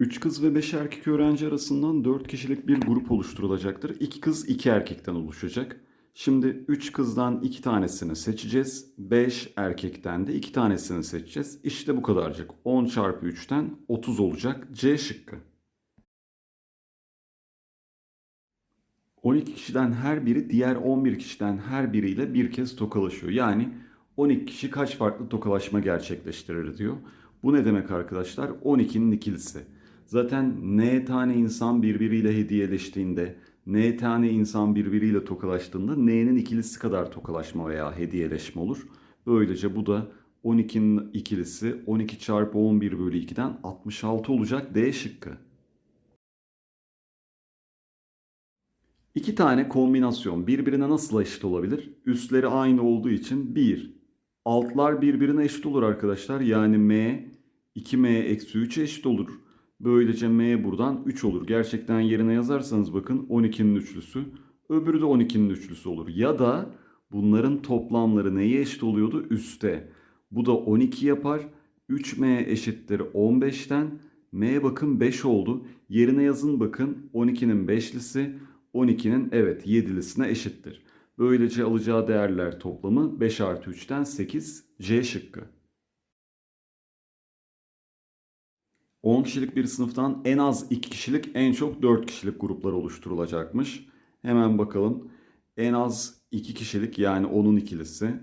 3 kız ve 5 erkek öğrenci arasından 4 kişilik bir grup oluşturulacaktır. 2 kız 2 erkekten oluşacak. Şimdi 3 kızdan 2 tanesini seçeceğiz. 5 erkekten de 2 tanesini seçeceğiz. İşte bu kadarcık. 10 çarpı 3'ten 30 olacak. C şıkkı. 12 kişiden her biri diğer 11 kişiden her biriyle bir kez tokalaşıyor. Yani 12 kişi kaç farklı tokalaşma gerçekleştirir diyor. Bu ne demek arkadaşlar? 12'nin ikilisi. Zaten n tane insan birbiriyle hediyeleştiğinde, n tane insan birbiriyle tokalaştığında n'nin ikilisi kadar tokalaşma veya hediyeleşme olur. Böylece bu da 12'nin ikilisi 12 çarpı 11 bölü 2'den 66 olacak D şıkkı. İki tane kombinasyon birbirine nasıl eşit olabilir? Üstleri aynı olduğu için 1. Altlar birbirine eşit olur arkadaşlar. Yani m 2m eksi 3 eşit olur. Böylece m buradan 3 olur. Gerçekten yerine yazarsanız bakın 12'nin üçlüsü. Öbürü de 12'nin üçlüsü olur. Ya da bunların toplamları neye eşit oluyordu? Üste. Bu da 12 yapar. 3m eşittir 15'ten. m bakın 5 oldu. Yerine yazın bakın 12'nin 5'lisi 12'nin evet 7'lisine eşittir. Böylece alacağı değerler toplamı 5 artı 3'ten 8 C şıkkı. 10 kişilik bir sınıftan en az 2 kişilik en çok 4 kişilik gruplar oluşturulacakmış. Hemen bakalım. En az 2 kişilik yani onun ikilisi.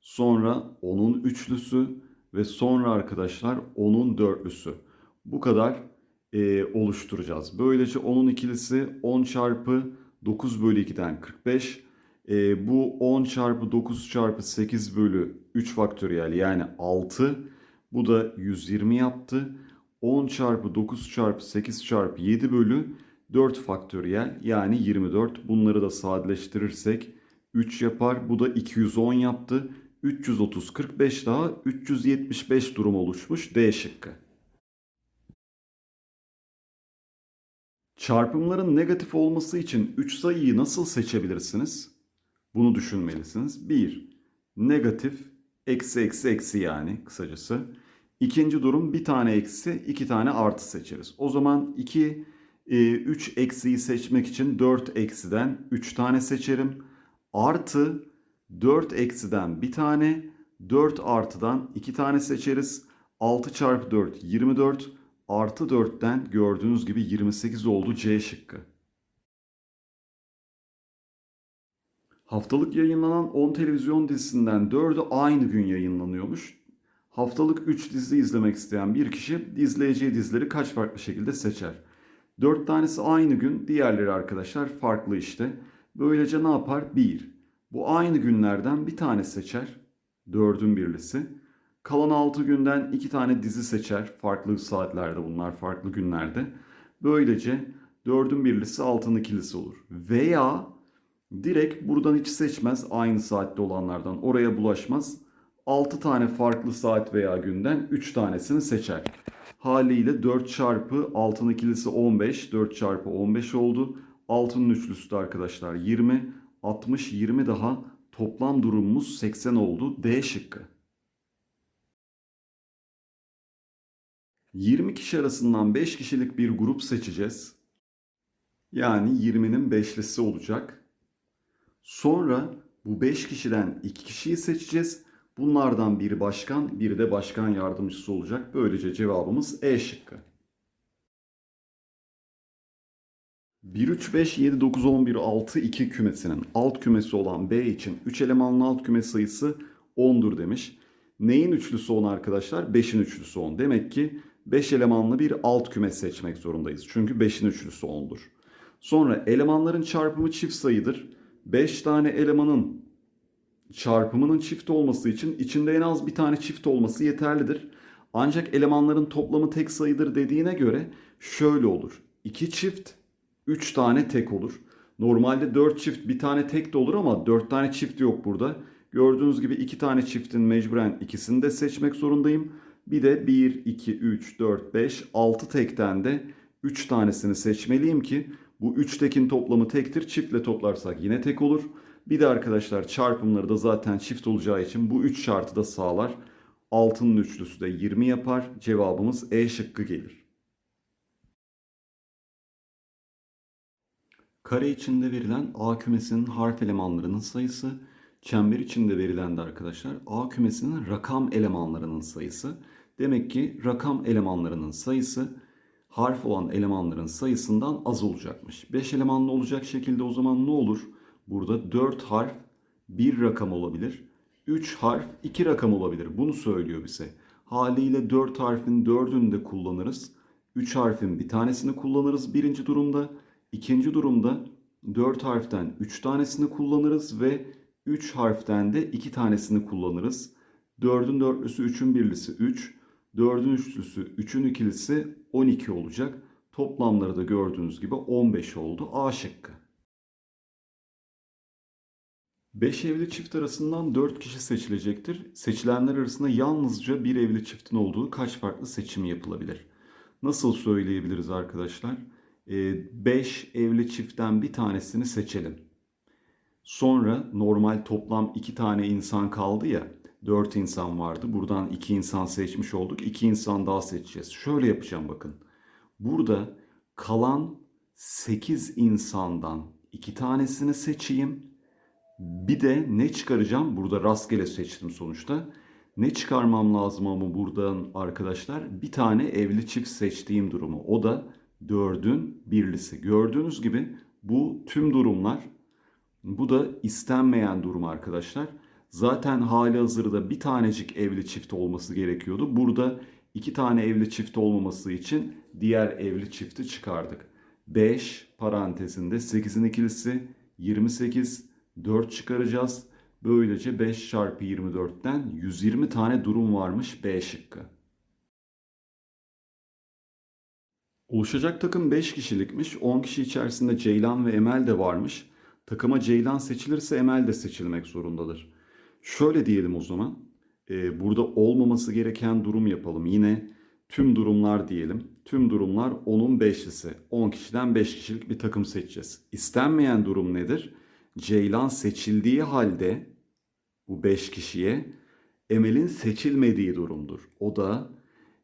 Sonra onun üçlüsü ve sonra arkadaşlar onun dörtlüsü. Bu kadar e, oluşturacağız. Böylece onun ikilisi 10 çarpı 9 bölü 2'den 45. E, bu 10 çarpı 9 çarpı 8 bölü 3 faktöriyel yani 6. Bu da 120 yaptı. 10 çarpı 9 çarpı 8 çarpı 7 bölü 4 faktöriyel yani 24. Bunları da sadeleştirirsek 3 yapar. Bu da 210 yaptı. 330 45 daha 375 durum oluşmuş D şıkkı. Çarpımların negatif olması için 3 sayıyı nasıl seçebilirsiniz? Bunu düşünmelisiniz. 1. Negatif eksi eksi eksi yani kısacası. İkinci durum bir tane eksi iki tane artı seçeriz. O zaman 2 3 e, eksiyi seçmek için 4 eksiden 3 tane seçerim. Artı 4 eksiden bir tane 4 artıdan 2 tane seçeriz. 6 çarpı 4 24 artı 4'ten gördüğünüz gibi 28 oldu C şıkkı. Haftalık yayınlanan 10 televizyon dizisinden 4'ü aynı gün yayınlanıyormuş. Haftalık 3 dizi izlemek isteyen bir kişi izleyeceği dizileri kaç farklı şekilde seçer? 4 tanesi aynı gün, diğerleri arkadaşlar farklı işte. Böylece ne yapar? 1. Bu aynı günlerden bir tane seçer. 4'ün birlisi. Kalan 6 günden 2 tane dizi seçer. Farklı saatlerde bunlar, farklı günlerde. Böylece 4'ün birlisi 6'nın ikilisi olur. Veya direkt buradan hiç seçmez aynı saatte olanlardan. Oraya bulaşmaz. 6 tane farklı saat veya günden 3 tanesini seçer. Haliyle 4 çarpı 6'nın ikilisi 15. 4 çarpı 15 oldu. 6'nın üçlüsü de arkadaşlar 20. 60, 20 daha toplam durumumuz 80 oldu. D şıkkı. 20 kişi arasından 5 kişilik bir grup seçeceğiz. Yani 20'nin beşlisi olacak. Sonra bu 5 kişiden 2 kişiyi seçeceğiz. Bunlardan biri başkan, biri de başkan yardımcısı olacak. Böylece cevabımız E şıkkı. 1, 3, 5, 7, 9, 11, 6, 2 kümesinin alt kümesi olan B için 3 elemanlı alt küme sayısı 10'dur demiş. Neyin üçlüsü 10 arkadaşlar? 5'in üçlüsü 10. Demek ki 5 elemanlı bir alt küme seçmek zorundayız. Çünkü 5'in üçlüsü 10'dur. Sonra elemanların çarpımı çift sayıdır. 5 tane elemanın çarpımının çift olması için içinde en az bir tane çift olması yeterlidir. Ancak elemanların toplamı tek sayıdır dediğine göre şöyle olur. 2 çift 3 tane tek olur. Normalde 4 çift bir tane tek de olur ama 4 tane çift yok burada. Gördüğünüz gibi 2 tane çiftin mecburen ikisini de seçmek zorundayım. Bir de 1, 2, 3, 4, 5, 6 tekten de 3 tanesini seçmeliyim ki bu 3 tekin toplamı tektir. Çiftle toplarsak yine tek olur. Bir de arkadaşlar çarpımları da zaten çift olacağı için bu 3 şartı da sağlar. Altının üçlüsü de 20 yapar. Cevabımız E şıkkı gelir. Kare içinde verilen A kümesinin harf elemanlarının sayısı, çember içinde verilen de arkadaşlar A kümesinin rakam elemanlarının sayısı. Demek ki rakam elemanlarının sayısı harf olan elemanların sayısından az olacakmış. 5 elemanlı olacak şekilde o zaman ne olur? Burada 4 harf bir rakam olabilir. 3 harf 2 rakam olabilir. Bunu söylüyor bize. Haliyle 4 harfin 4'ünü de kullanırız. 3 harfin bir tanesini kullanırız birinci durumda. İkinci durumda 4 harften 3 tanesini kullanırız ve 3 harften de 2 tanesini kullanırız. 4'ün dörtlüsü 3'ün birlisi 3. 4'ün üçlüsü 3'ün ikilisi 12 olacak. Toplamları da gördüğünüz gibi 15 oldu. A şıkkı. 5 evli çift arasından 4 kişi seçilecektir. Seçilenler arasında yalnızca bir evli çiftin olduğu kaç farklı seçim yapılabilir? Nasıl söyleyebiliriz arkadaşlar? 5 evli çiftten bir tanesini seçelim. Sonra normal toplam 2 tane insan kaldı ya. 4 insan vardı. Buradan 2 insan seçmiş olduk. 2 insan daha seçeceğiz. Şöyle yapacağım bakın. Burada kalan 8 insandan 2 tanesini seçeyim. Bir de ne çıkaracağım? Burada rastgele seçtim sonuçta. Ne çıkarmam lazım ama buradan arkadaşlar? Bir tane evli çift seçtiğim durumu. O da 4'ün birlisi. Gördüğünüz gibi bu tüm durumlar. Bu da istenmeyen durum arkadaşlar. Zaten hali hazırda bir tanecik evli çift olması gerekiyordu. Burada iki tane evli çift olmaması için diğer evli çifti çıkardık. 5 parantezinde 8'in ikilisi 28 4 çıkaracağız. Böylece 5 çarpı 24'ten 120 tane durum varmış B şıkkı. Oluşacak takım 5 kişilikmiş. 10 kişi içerisinde Ceylan ve Emel de varmış. Takıma Ceylan seçilirse Emel de seçilmek zorundadır. Şöyle diyelim o zaman. Ee, burada olmaması gereken durum yapalım. Yine tüm durumlar diyelim. Tüm durumlar 10'un 5'lisi. 10 kişiden 5 kişilik bir takım seçeceğiz. İstenmeyen durum nedir? Ceylan seçildiği halde bu 5 kişiye Emel'in seçilmediği durumdur. O da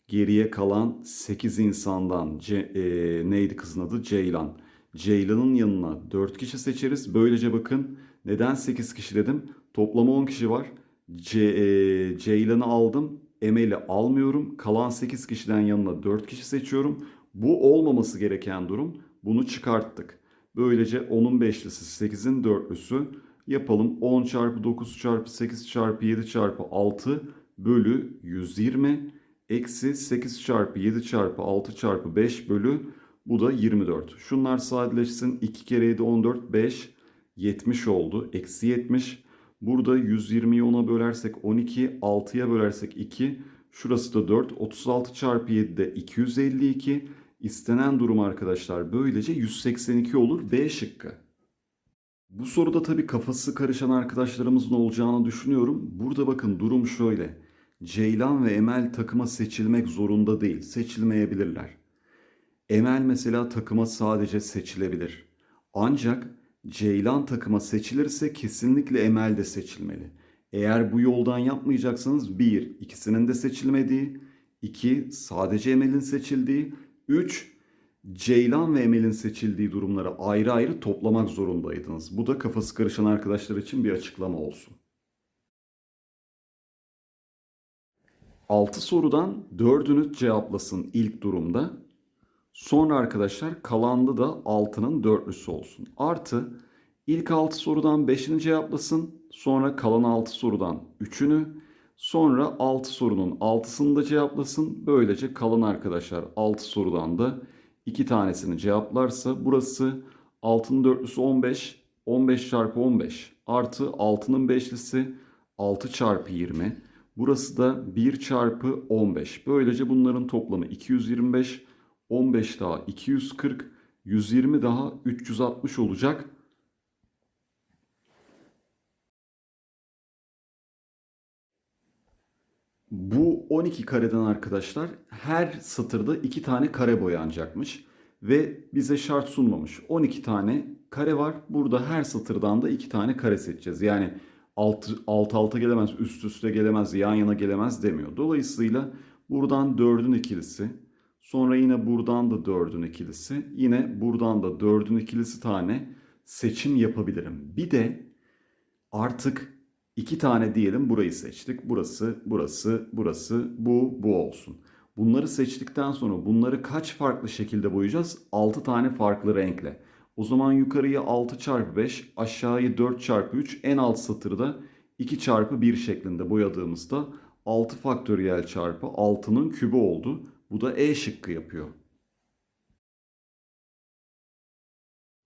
geriye kalan 8 insandan Ce, e, neydi kızın adı? Ceylan. Ceylan'ın yanına 4 kişi seçeriz. Böylece bakın neden 8 kişi dedim? Toplam 10 kişi var. Ce, e, Ceylan'ı aldım. Emel'i almıyorum. Kalan 8 kişiden yanına 4 kişi seçiyorum. Bu olmaması gereken durum. Bunu çıkarttık. Böylece 10'un 5'lisi 8'in 4'lüsü yapalım. 10 çarpı 9 çarpı 8 çarpı 7 çarpı 6 bölü 120 eksi 8 çarpı 7 çarpı 6 çarpı 5 bölü bu da 24. Şunlar sadeleşsin. 2 kere 7 14 5 70 oldu. Eksi 70. Burada 120'yi 10'a bölersek 12, 6'ya bölersek 2. Şurası da 4. 36 çarpı 7 de 252. İstenen durum arkadaşlar böylece 182 olur B şıkkı. Bu soruda tabii kafası karışan arkadaşlarımızın olacağını düşünüyorum. Burada bakın durum şöyle. Ceylan ve Emel takıma seçilmek zorunda değil. Seçilmeyebilirler. Emel mesela takıma sadece seçilebilir. Ancak Ceylan takıma seçilirse kesinlikle Emel de seçilmeli. Eğer bu yoldan yapmayacaksanız 1. ikisinin de seçilmediği, 2. sadece Emel'in seçildiği, 3. Ceylan ve Emel'in seçildiği durumları ayrı ayrı toplamak zorundaydınız. Bu da kafası karışan arkadaşlar için bir açıklama olsun. 6 sorudan 4'ünü cevaplasın ilk durumda. Sonra arkadaşlar kalandı da 6'nın dörtlüsü olsun. Artı ilk 6 sorudan 5'ini cevaplasın. Sonra kalan 6 sorudan 3'ünü. Sonra 6 sorunun 6'sını da cevaplasın. Böylece kalan arkadaşlar 6 sorudan da 2 tanesini cevaplarsa burası 6'nın dörtlüsü 15. 15 çarpı 15 artı 6'nın beşlisi 6 çarpı 20. Burası da 1 çarpı 15. Böylece bunların toplamı 225. 15 daha 240. 120 daha 360 olacak. Bu 12 kareden arkadaşlar her satırda 2 tane kare boyanacakmış. Ve bize şart sunmamış. 12 tane kare var. Burada her satırdan da 2 tane kare seçeceğiz. Yani alt, alt alta gelemez, üst üste gelemez, yan yana gelemez demiyor. Dolayısıyla buradan 4'ün ikilisi, Sonra yine buradan da 4'ün ikilisi. Yine buradan da 4'ün ikilisi tane seçim yapabilirim. Bir de artık iki tane diyelim burayı seçtik. Burası, burası, burası, bu, bu olsun. Bunları seçtikten sonra bunları kaç farklı şekilde boyayacağız? 6 tane farklı renkle. O zaman yukarıyı 6 çarpı 5, aşağıyı 4 çarpı 3, en alt satırı da 2 çarpı 1 şeklinde boyadığımızda 6 faktöriyel çarpı 6'nın kübü oldu. Bu da E şıkkı yapıyor.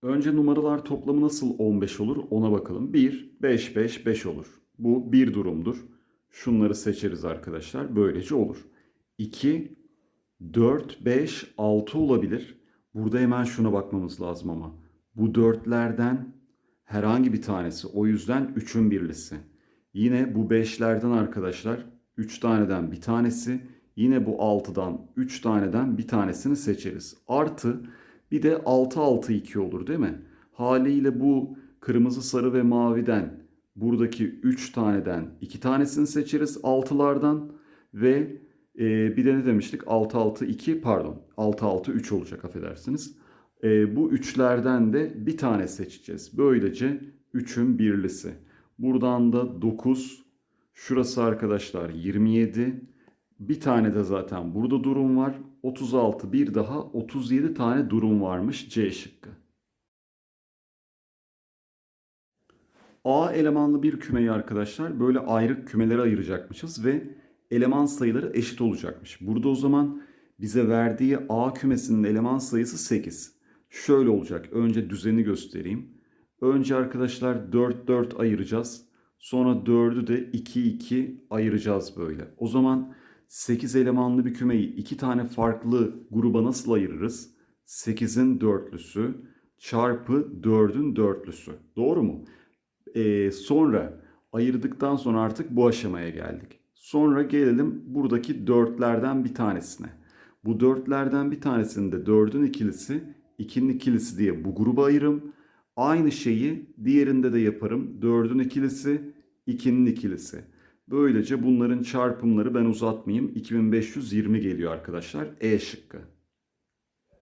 Önce numaralar toplamı nasıl 15 olur ona bakalım. 1, 5, 5, 5 olur. Bu bir durumdur. Şunları seçeriz arkadaşlar. Böylece olur. 2, 4, 5, 6 olabilir. Burada hemen şuna bakmamız lazım ama. Bu dörtlerden herhangi bir tanesi. O yüzden 3'ün birlisi. Yine bu 5'lerden arkadaşlar 3 taneden bir tanesi. Yine bu 6'dan 3 taneden bir tanesini seçeriz. Artı bir de 6 6 2 olur değil mi? Haliyle bu kırmızı, sarı ve maviden buradaki 3 taneden 2 tanesini seçeriz 6'lardan ve e, bir de ne demiştik? 6 6 2 pardon 6 6 3 olacak affedersiniz. E, bu üçlerden de bir tane seçeceğiz. Böylece 3'ün birlisi. Buradan da 9 şurası arkadaşlar 27 bir tane de zaten burada durum var. 36 bir daha 37 tane durum varmış C şıkkı. A elemanlı bir kümeyi arkadaşlar böyle ayrı kümelere ayıracakmışız ve eleman sayıları eşit olacakmış. Burada o zaman bize verdiği A kümesinin eleman sayısı 8. Şöyle olacak. Önce düzeni göstereyim. Önce arkadaşlar 4 4 ayıracağız. Sonra 4'ü de 2 2 ayıracağız böyle. O zaman 8 elemanlı bir kümeyi iki tane farklı gruba nasıl ayırırız? 8'in dörtlüsü çarpı 4'ün dörtlüsü. Doğru mu? Ee, sonra ayırdıktan sonra artık bu aşamaya geldik. Sonra gelelim buradaki dörtlerden bir tanesine. Bu dörtlerden bir tanesinde 4'ün ikilisi, 2'nin ikilisi diye bu gruba ayırım. Aynı şeyi diğerinde de yaparım. 4'ün ikilisi, 2'nin ikilisi. Böylece bunların çarpımları ben uzatmayayım. 2520 geliyor arkadaşlar. E şıkkı.